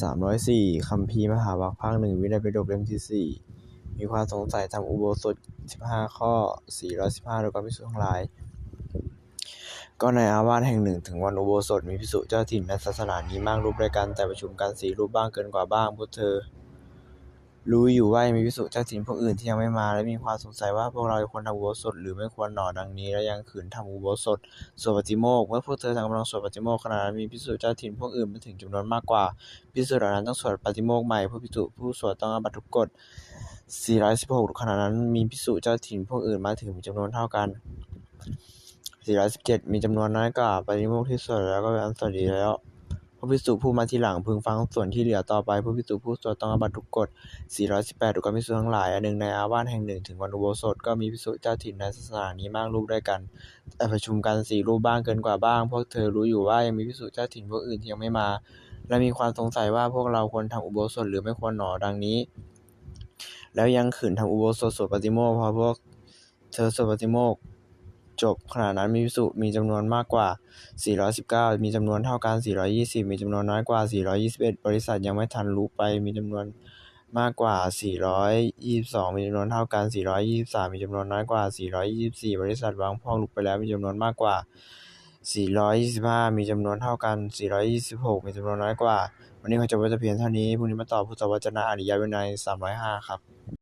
สามร้อยสี่คัมภีร์มหาวัคภาคหนึ่งวินัยปิฎกเล่มที่สี่มีความสงสัยทำอุโบสถสิบห้าข้อสี่ร้อยสิบห้าโดยความพิสุทั้งหลาย ก็ในอาวาสแห่งหนึ่งถึงวันอุโบสถมีพิสุเจ้าถิ่นในศาสนานี้มากรูปด้วยกันแต่ประชุมกันสี่รูปบ้างเกินกว่าบ้างพวกเธอ รู้อยู่ว่ายังมีภิกษุเจ้าถิ่นพวกอื่นที่ยังไม่มา และมีความสงสัยว่าพวกเราควรทำอุโบสถหรือไม่ควรหนอดังนี้ และยังขืนทำอุโบสถสวดปฏิโมกข์เมื่อพวกเธอกำลังสวดปฏิโมกข์ขณะนั้นมีภิกษุเจ้าถิ่นพวกอื่นมาถึงจำนวนมากกว่าภิกษุเหล่านั้นต้องสวดปฏิโมกข์ใหม่พวกภิกษุผู้สวดต้องอาบัตทุกกฎ416ขณะนั้นมีภิกษุเจ้าถิ่นพวกอื่นมาถึงมีจำนวนเท่ากัน417มีจำนวนน้อยกว่าปฏิโมกข์ที่สวดแล้วก็เป็นอันสวดดีแล้ว พวกภิกษุผู้มาทีหลังพึงฟังส่วนที่เหลือต่อไปพวกภิกษุผู้สวดต้องอาบัตทุกกฎ 418ดูกรรมภิกษุทั้งหลาย อันหนึ่งในอาวาสแห่งหนึ่งถึงวันอุโบสถ ก็มีภิกษุเจ้าถิ่นในศาสนานี้มากรูปด้วยกัน แต่ประชุมกันสี่รูปบ้างเกินกว่าบ้าง พวกเธอรู้อยู่ว่ายังมีภิกษุเจ้าถิ่นพวกอื่นที่ยังไม่มา และมีความสงสัยว่าพวกเราควรทำอุโบสถหรือไม่ควรหนอดังนี้ แล้วยังขืนทำอุโบสถสวดปฏิโมกข์พอพวกเธอสวดปฏิโมกข์ จบขณะนั้นมีภิกษุมีจำนวนมากกว่า 419 มีจำนวนเท่ากัน 420 มีจำนวนน้อยกว่า 421 บริษัทยังไม่ทันรู้ไป มีจำนวนมากกว่า 422 มีจำนวนเท่ากัน 423 มีจำนวนน้อยกว่า 424 บริษัทวางพอกลุกไปแล้ว มีจำนวนมากกว่า 425 มีจำนวนเท่ากัน 426 มีจำนวนน้อยกว่า วันนี้ขอจบไว้แต่เพียงเท่านี้ พรุ่งนี้มาต่อพุทธวจนะอริยวินัย 305 ครับ